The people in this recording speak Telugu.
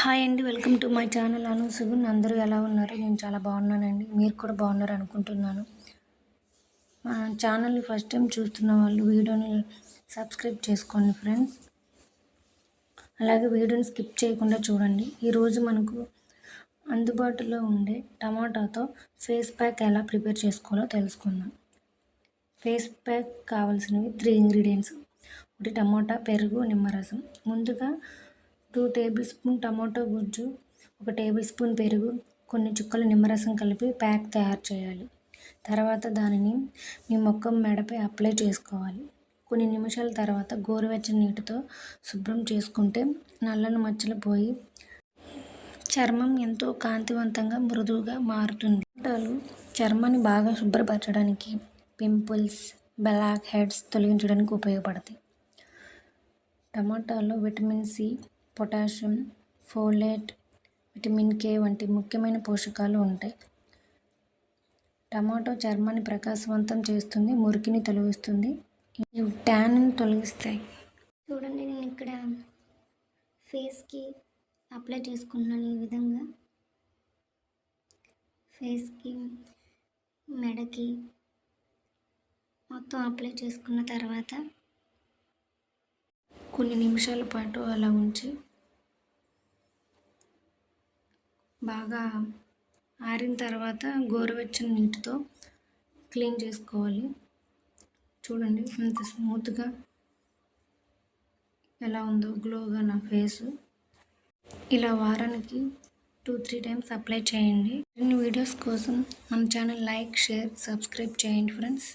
హాయ్ అండి welcome to my channel. Anu Sugun అందరూ ఎలా ఉన్నారు? నేను చాలా బాగున్నానండి. మీరు కూడా బాగున్నారు అనుకుంటున్నాను. మా ఛానల్ని ఫస్ట్ టైం చూస్తున్న వాళ్ళు వీడియోని సబ్స్క్రైబ్ చేసుకోండి ఫ్రెండ్స్. అలాగే వీడియోని స్కిప్ చేయకుండా చూడండి. ఈరోజు మనకు అందుబాటులో ఉండే టమాటాతో ఫేస్ ప్యాక్ ఎలా ప్రిపేర్ చేసుకోవాలో తెలుసుకుందాం. ఫేస్ ప్యాక్ కావాల్సినవి త్రీ ఇంగ్రీడియంట్స్. ఒకటి టమాటా పెరుగు నిమ్మరసం ముందుగా టూ టేబుల్ స్పూన్ టమాటో గుజ్జు ఒక టేబుల్ స్పూన్ పెరుగు కొన్ని చుక్కలు నిమ్మరసం కలిపి ప్యాక్ తయారు చేయాలి. తర్వాత దానిని మీ మొక్కం మెడపై అప్లై చేసుకోవాలి. కొన్ని నిమిషాల తర్వాత గోరువెచ్చని నీటితో శుభ్రం చేసుకుంటే నల్లని మచ్చలు పోయి చర్మం ఎంతో కాంతివంతంగా మృదువుగా మారుతుంది. టమాటాలు చర్మాన్ని బాగా శుభ్రపరచడానికి పింపుల్స్ బ్లాక్ హెడ్స్ తొలగించడానికి ఉపయోగపడతాయి. టమాటాలో vitamin C potassium folate vitamin K వంటి ముఖ్యమైన పోషకాలు ఉంటాయి. టమాటో చర్మాన్ని ప్రకాశవంతం చేస్తుంది మురికిని తొలగిస్తుంది. ఇవి తొలగిస్తాయి. చూడండి నేను ఇక్కడ ఫేస్కి అప్లై చేసుకున్నాను ఈ విధంగా. ఫేస్కి మెడకి మొత్తం అప్లై చేసుకున్న తర్వాత కొన్ని నిమిషాల పాటు అలా ఉంచి బాగా ఆరిన తర్వాత గోరువెచ్చని నీటితో క్లీన్ చేసుకోవాలి. చూడండి ఎంత స్మూత్గా ఎలా ఉందో గ్లోగా నా ఫేసు. ఇలా వారానికి టూ త్రీ టైమ్స్ అప్లై చేయండి. ఇన్ని వీడియోస్ కోసం మన ఛానల్ లైక్ షేర్ సబ్స్క్రైబ్ చేయండి ఫ్రెండ్స్.